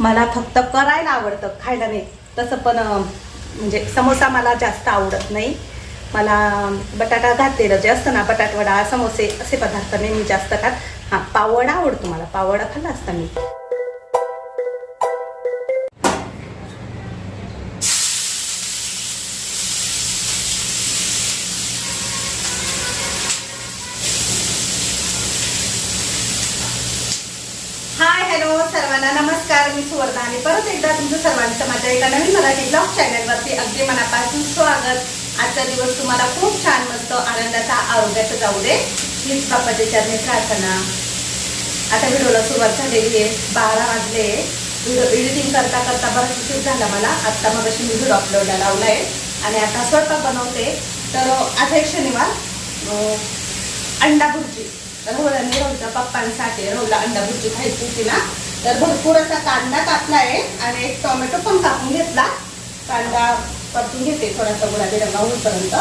मला फक्त करायला आवडतं खायला नाही. तसं पण म्हणजे समोसा मला जास्त आवडत नाही. मला बटाटा घातलेलं जे असतं ना बटाटवडा समोसे असे पदार्थ नाही मी जास्त खात. हां पाववडा आवडतो मला. पाववडा खाल्ला असता मी. नमस्कार मी सुवर्णा आणि परत एकदा तुमचं सर्वांचं माझ्या एका नवीन मराठी ब्लॉग चॅनलवरती अगदी मनापासून स्वागत. आजचा दिवस तुम्हाला खूप छान मस्त आनंदाचा आरोग्याचा जाऊ दे. हीच बाप्पाच्या चरणी प्रार्थना. आता व्हिडिओला सुरुवात झालेली आहे. बारा वाजले. व्हिडिओ एडिटिंग करता करता बराच उशीर झाला मला. आत्ता मग मी व्हिडिओ अपलोडला लावला आहे आणि आता स्वयंपाक बनवते. तर आज एक शनिवार. अंडा भुर्जी. रोहलांनी रोहच्या पप्पांसाठी रोहला अंडा भुर्जी खायची होती ना. तर भरपूर असा कांदा कापला आहे आणि एक टोमॅटो पण कापून घेतला. कांदा परतून घेते थोडासा गुलाबी रंगा होईपर्यंत.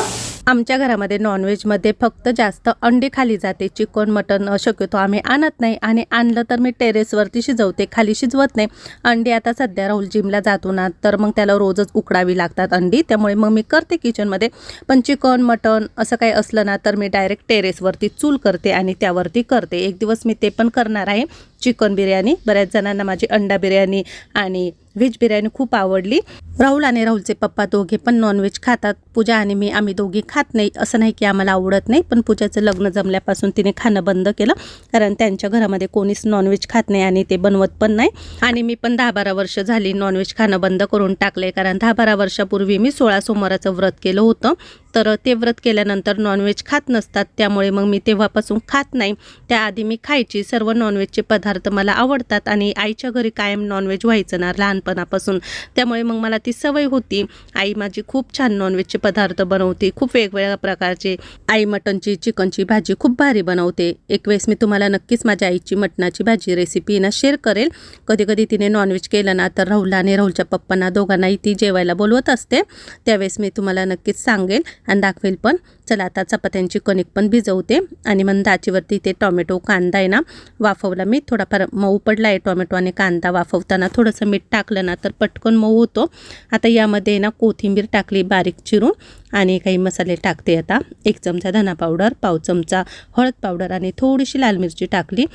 आमच्या घरामध्ये नॉनव्हेजमध्ये फक्त जास्त अंडी खाली जाते. चिकन मटन शक्यतो आम्ही आणत नाही आणि आणलं तर मी टेरेसवरती शिजवते खाली शिजवत नाही. अंडी आता सध्या राहुल जिमला जातो ना तर मग त्याला रोजच उकडावी लागतात अंडी. त्यामुळे मग मी करते किचनमध्ये पण चिकन मटन असं काही असलं ना तर मी डायरेक्ट टेरेसवरती चूल करते आणि त्यावरती करते. एक दिवस मी ते पण करणार आहे. चिकन बिर्याणी. बऱ्याच जणांना माझी अंडा बिर्याणी आणि व्हेज बिर्याणी खूप आवडली. राहुल आणि राहुलचे पप्पा दोघे पण नॉनव्हेज खातात. पूजा आणि मी आम्ही दोघी खात नाही असं नाही की आम्हाला आवडत नाही पण पूजाचं लग्न जमल्यापासून तिने खाणं बंद केलं. कारण त्यांच्या घरामध्ये कोणीच नॉनव्हेज खात नाही आणि ते बनवत पण नाही. आणि मी पण दहा बारा वर्ष झाली नॉनव्हेज खाणं बंद करून टाकले कारण दहा बारा वर्षापूर्वी मी सोळा सोमवाराचं व्रत केलं होतं. तर ते व्रत केल्यानंतर नॉनव्हेज खात नसतात. त्यामुळे मग मी तेव्हापासून खात नाही. त्याआधी मी खायची. सर्व नॉनव्हेजचे पदार्थ मला आवडतात आणि आईच्या घरी कायम नॉनव्हेज व्हायचं ना लहानपणापासून. त्यामुळे मग मला ती सवय होती. आई माझी खूप छान नॉनव्हेजचे पदार्थ बनवते. खूप वेगवेगळ्या प्रकारचे आई मटनची चिकनची भाजी खूप भारी बनवते. एक वेळेस मी तुम्हाला नक्कीच माझ्या आईची मटणाची भाजी रेसिपी ना शेअर करेल. कधी कधी तिने नॉनव्हेज केलं ना तर राहुलला आणि राहुलच्या पप्पांना दोघांनाही ती जेवायला बोलवत असते. त्यावेळेस मी तुम्हाला नक्कीच सांगेल. आणि दाखवेल पण. चला आता चपात्यांची कणिक पण भिजवते आणि मग दाचीवरती ते टॉमॅटो कांदा आहे ना वाफवला मी. थोडाफार मऊ पडला आहे टॉमॅटो आणि कांदा वाफवताना. थोडंसं मीठ टाकलं ना तर पटकन मऊ होतो. आता यामध्ये ना कोथिंबीर टाकली बारीक चिरून आणि काही मसाले टाकते आता. एक चमचा धना पावडर पाव चमचा हळद पावडर आणि थोडीशी लाल मिरची टाकली.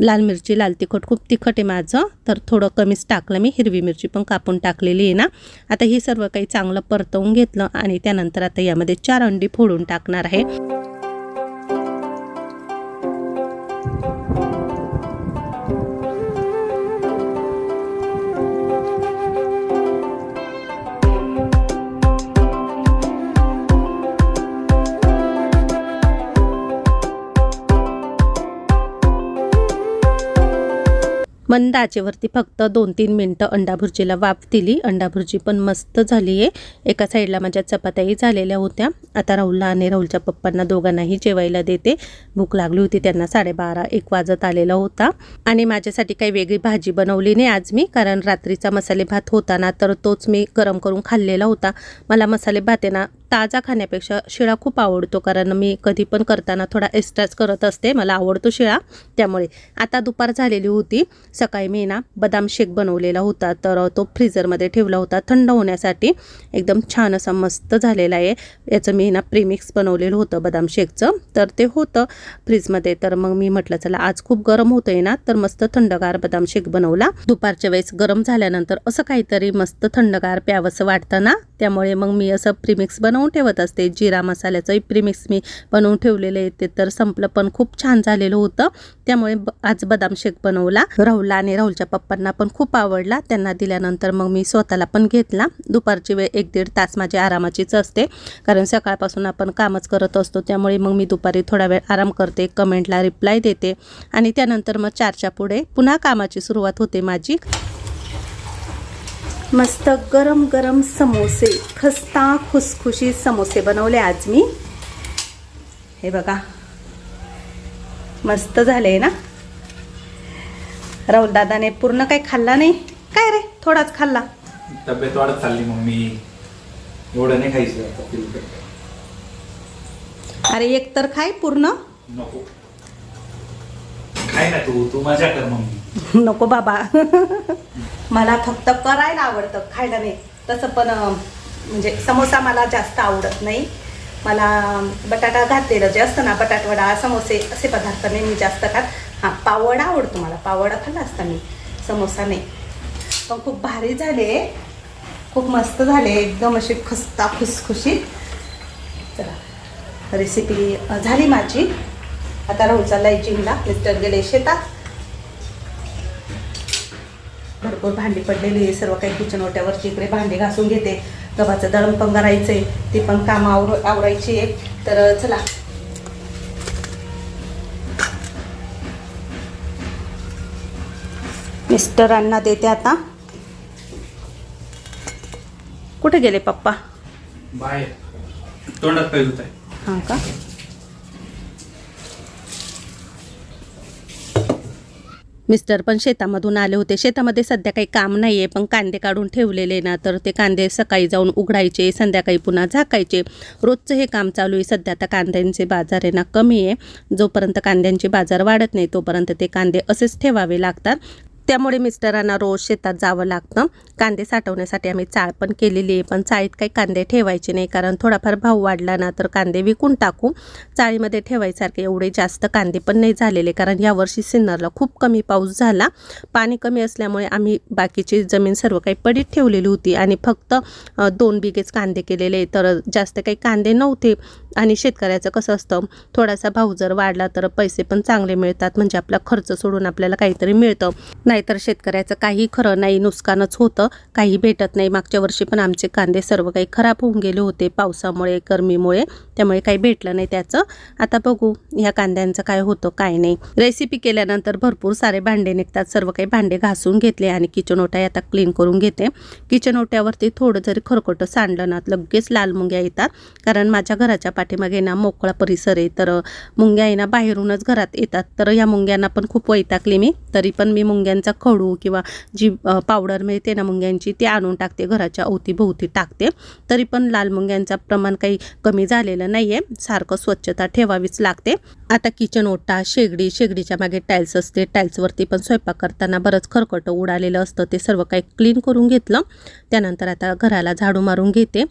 लाल मिरची लाल तिखट खूप तिखट आहे माझं तर थोडं कमीच टाकलं मी. हिरवी मिरची पण कापून टाकलेली आहे ना. आता हे सर्व काही चांगलं परतवून घेतलं आणि त्यानंतर आता यामध्ये चार अंडी फोडून टाकणार आहे. मंद आचेवरती फक्त दोन तीन मिनटं अंडा भुर्जीला वाफ दिली. अंडा भुर्जी पण मस्त झाली आहे एका साईडला माझ्या चपात्याही झालेल्या होत्या. आता राहुलला आणि राहुलच्या पप्पांना दोघांनाही जेवायला देते. भूक लागली होती त्यांना साडेबारा एक वाजत आलेला होता. आणि माझ्यासाठी काही वेगळी भाजी बनवली नाही आज मी कारण रात्रीचा मसाले भात होता ना तर तोच मी गरम करून खाल्लेला होता. मला मसाले भात ना ताजा खाण्यापेक्षा शिळा खूप आवडतो कारण मी कधी पण करताना थोडा एक्स्ट्राच करत असते. मला आवडतो शिळा. त्यामुळे आता दुपार झालेली होती. सकाळी मी ना बदाम शेक बनवलेला होता. तर तो फ्रीजरमध्ये ठेवला होता थंड होण्यासाठी. एकदम छान असा मस्त झालेला आहे. याचं मी ना प्रीमिक्स बनवलेलं होतं बदाम शेकचं. तर ते होतं फ्रीजमध्ये. तर मग मी म्हटलं चला आज खूप गरम होतं आहे ना तर मस्त थंडगार बदाम शेक बनवला. दुपारच्या वेळेस गरम झाल्यानंतर असं काहीतरी मस्त थंडगार प्यावंसं वाटतं ना? त्यामुळे मग मी असं प्रीमिक्स बनवून ठेवत असते. जिरा मसाल्याचंही प्रीमिक्स मी बनवून ठेवलेलं आहे. ते तर संपलं पण खूप छान झालेलं होतं. त्यामुळे ब- आज बदाम शेक बनवला. राहुलला आणि राहुलच्या पप्पांना पण खूप आवडला. त्यांना दिल्यानंतर मग मी स्वतःला पण घेतला. दुपारची वेळ एक दीड तास माझी आरामाचीच असते. कारण सकाळपासून आपण कामच करत असतो. त्यामुळे मग मी दुपारी थोडा वेळ आराम करते कमेंटला रिप्लाय देते. आणि त्यानंतर मग चारच्या पुढे पुन्हा कामाची सुरुवात होते माझी. मस्त गरम गरम समोसे खस्ता खुसखुशी समोसे बनवले आज मी. हे बघा. मस्त झाले ना? राहुल दादाने पूर्ण काही खाल्ला नाही? काय रे? थोडाच खाल्ला. तब्येत वाढत चालली मग मी. एवढं नाही खायचं. अरे एक तर खाय पूर्ण. नको. खाय ना तू. तू मजा कर मग नको बाबा. मला फक्त करायला आवडतं खायला नाही. तसं पण म्हणजे समोसा मला जास्त आवडत नाही. मला बटाटा घातलेलं जे असतं ना बटाटवडा समोसे असे पदार्थ नाही मी जास्त खात. हां पावडा आवडतो मला. पावडा खाल्ला असता मी. समोसा नाही. पण खूप भारी झाले. खूप मस्त झाले. एकदम असे खस्ता खुसखुशीत. चला रेसिपी झाली माझी. आता राहू चाललाय जिमला मिस्टर गेले शेतात. भरपूर भांडी पडलेली आहे. सर्व काही किचन ओट्यावरची इकडे भांडी घासून घेते. गव्हाचं दळण पण करायचंय ती पण कामं आवर आवरायची आहे. तर चला. मिस्टरांना देते आता. कुठे गेले पप्पा? बाहेर. तोंडात आहे हां का? मिस्टर पण शेतामधून आले होते. शेतामध्ये सध्या काही काम नाही आहे पण कांदे काढून ठेवलेले ना तर ते कांदे सकाळी जाऊन उघडायचे संध्याकाळी पुन्हा झाकायचे. रोजचं हे काम चालू आहे. सध्या आता कांद्यांचे बाजार आहे ना कमी आहे. जोपर्यंत कांद्यांचे बाजार वाढत नाही तोपर्यंत ते कांदे असेच ठेवावे लागतात. त्यामुळे मिस्टरांना रोज शेतात जावं लागतं. कांदे साठवण्यासाठी आम्ही चाळ पण केलेली आहे पण चाळीत काही कांदे ठेवायचे नाही कारण थोडाफार भाव वाढला ना तर कांदे विकून टाकू. चाळीमध्ये ठेवायसारखे एवढे जास्त कांदे पण नाही झालेले कारण यावर्षी सिन्नरला खूप कमी पाऊस झाला. पाणी कमी असल्यामुळे आम्ही बाकीची जमीन सर्व काही पडीत ठेवलेली होती आणि फक्त दोन बिघेच कांदे केलेले तर जास्त काही कांदे नव्हते आणि शेतकऱ्याचं कसं असतं थोडासा भाव जर वाढला तर पैसे पण चांगले मिळतात म्हणजे आपला खर्च सोडून आपल्याला काहीतरी मिळतं. नाहीतर शेतकऱ्याचं काही खरं नाही नुकसानच होतं. काही भेटत नाही. मागच्या वर्षी पण आमचे कांदे सर्व काही खराब होऊन गेले होते पावसामुळे गरमीमुळे. त्यामुळे काही भेटलं नाही त्याचं. आता बघू ह्या कांद्यांचं काय होतं काय नाही. रेसिपी केल्यानंतर भरपूर सारे भांडे निघतात. सर्व काही भांडे घासून घेतले आणि किचन ओट्या आता क्लीन करून घेते. किचन ओट्यावरती थोडं जरी खरकटं सांडलं ना लगेच लाल मुंग्या येतात. कारण माझ्या घराच्या पाठीमागे ना मोकळा परिसर आहे. तर मुंग्या आहे ना बाहेरूनच घरात येतात. तर या मुंग्यांना पण खूप वैतागली मी. तरी पण मी मुंग्यांचं खडू किंवा जी पावडर मिळते म्हणजे ना मुंग्यांची ती आणून टाकते घराच्या अवतीभोवती टाकते. तरी पण लाल मुंग्यांचं प्रमाण काही कमी झालेलं नाही आहे सारखं स्वच्छता ठेवावीच लागते. आता किचन ओटा शेगडी शेगडीच्या मागे टाईल्स असते. टाईल्सवरती पण स्वयंपाक करताना बरंच खरकटं उडालेलं असतं. ते सर्व काही क्लीन करून घेतलं. त्यानंतर आता घराला झाडू मारून घेते.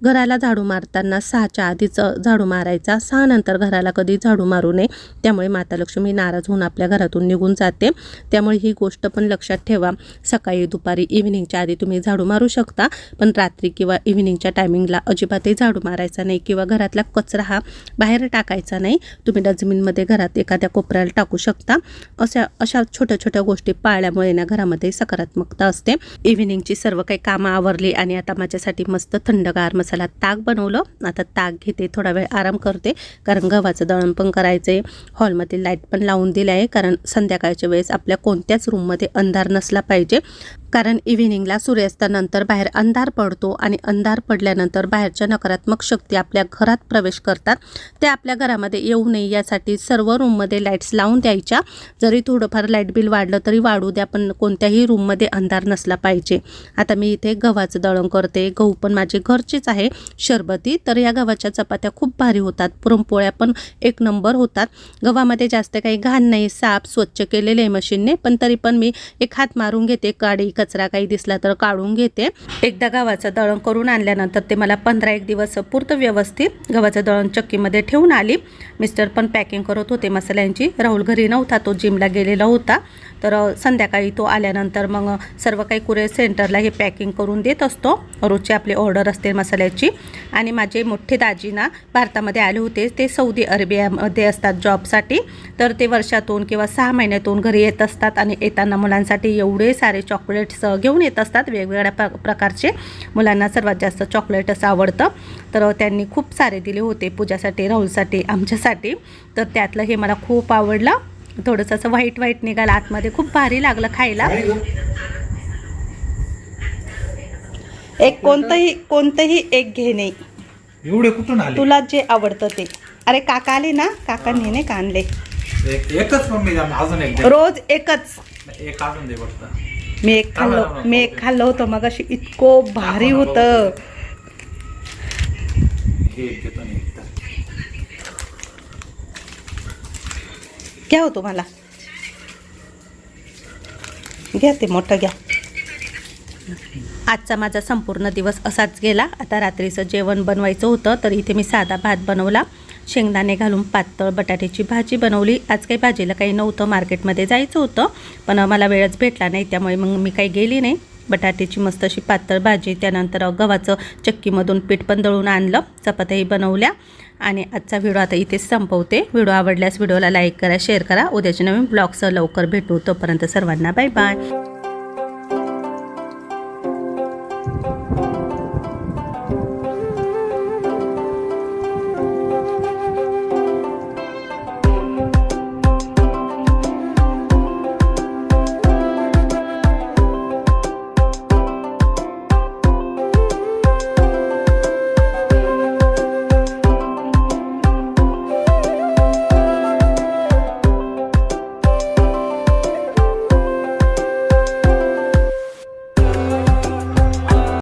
घराला झाडू मारताना सहाच्या आधीच झाडू मारायचा. सहा नंतर घराला कधी झाडू मारू नये. त्यामुळे माता लक्ष्मी नाराज होऊन आपल्या घरातून निघून जाते. त्यामुळे ही गोष्ट पण लक्षात ठेवा. सकाळी दुपारी इव्हिनिंगच्या आधी तुम्ही झाडू मारू शकता. पण रात्री किंवा इव्हिनिंगच्या टायमिंगला अजिबातही झाडू मारायचा नाही किंवा घरातला कचरा हा बाहेर टाकायचा नाही. तुम्ही डस्टबिनमध्ये घरात एखाद्या कोपऱ्याला टाकू शकता. अशा अशा छोट्या छोट्या गोष्टी पाळल्यामुळे ना घरामध्ये सकारात्मकता असते. इव्हिनिंगची सर्व काही कामं आवरली आणि आता माझ्यासाठी मस्त थंडगार मसाला ताक बनवलं. आता ताक घेते थोडा वेळ आराम करते. कारण गव्हाचं दळण पण करायचं आहे हॉलमधील लाइट पण लावून दिलं आहे. कारण संध्याकाळच्या वेळेस आपल्या कोणत्याच रूममध्ये अंधार नसला पाहिजे. कारण इव्हिनिंगला सूर्यास्तानंतर बाहेर अंधार पडतो आणि अंधार पडल्यानंतर बाहेरच्या नकारात्मक शक्ती आपल्या घरात प्रवेश करतात. ते आपल्या घरामध्ये येऊ नये यासाठी सर्व रूममध्ये लाईट्स लावून द्यायच्या. जरी थोडंफार लाइट बिल वाढलं तरी वाढू द्या पण कोणत्याही रूममध्ये अंधार नसला पाहिजे. आता मी इथे गव्हाचं दळण करते. गहू पण माझे घरचेच आहे. शरबती तर या गव्हाच्या चपात्या खूप भारी होतात. पुरणपोळ्या पण एक नंबर होतात. गव्हामध्ये जास्त काही घाण नाही. साफ स्वच्छ केलेले आहे मशीनने पण तरी पण मी एक हात मारून घेते. काडी कचरा काही दिसला तर काढून घेते. एकदा गव्हाचं दळण करून आणल्यानंतर ते मला पंधरा एक दिवस पुरतं व्यवस्थित गव्हाचं दळण चक्कीमध्ये ठेवून आली. मिस्टर पण पॅकिंग करत होते मसाल्यांची. राहुल घरी नव्हता तो जिमला गेलेला होता. तर संध्याकाळी तो आल्यानंतर मग सर्व काही कुरिअर सेंटरला हे पॅकिंग करून देत असतो. रोजची आपली ऑर्डर असते मसाल्याची. आणि माझे मोठे दाजीना भारतामध्ये आले होते. ते सौदी अरेबियामध्ये असतात जॉबसाठी. तर ते वर्षातून किंवा सहा महिन्यातून घरी येत असतात आणि येताना मुलांसाठी एवढे सारे चॉकलेट अ, घेऊन येत असतात. वेगवेगळ्या प्र प्रकारचे. मुलांना सर्वात जास्त चॉकलेटच आवडतं. तर त्यांनी खूप सारे दिले होते पूजासाठी राहुलसाठी आमच्यासाठी. तर त्यातलं हे मला खूप आवडलं. थोडंसं असं व्हाईट व्हाईट निघालं. आतमध्ये खूप भारी लागलं खायला. एक कोणतंही कोणतंही एक घे नाही. एवढे कुठून आले? तुला जे आवडतं ते. अरे काका आले ना? काकांनी नाही का आणले? एक- एकच मम्मी अजून एक. रोज एकच. एक अजून दे फक्त. मी एक खाल्लं मी एक खाल्लं होतं मग अशी इतकं भारी होतं. घ्या हो तुम्हाला. घ्या ते मोठं घ्या. आजचा माझा संपूर्ण दिवस असाच गेला. आता रात्रीचं जेवण बनवायचं होतं तर इथे मी साधा भात बनवला. शेंगदाणे घालून पातळ बटाट्याची भाजी बनवली. आज काही भाजीला काही नव्हतं मार्केटमध्ये जायचं होतं पण मला वेळच भेटला नाही त्यामुळे मग मी काही गेली नाही. बटाट्याची मस्त अशी पातळ भाजी त्यानंतर गव्हाचं चक्कीमधून पीठ पण दळून आणलं चपात्याही बनवल्या. आणि आजचा व्हिडिओ आता इथेच संपवते. व्हिडिओ आवडल्यास व्हिडिओला लाईक करा शेअर करा. उद्याच्या नवीन ब्लॉगसह लवकर भेटू. तोपर्यंत सर्वांना बाय बाय.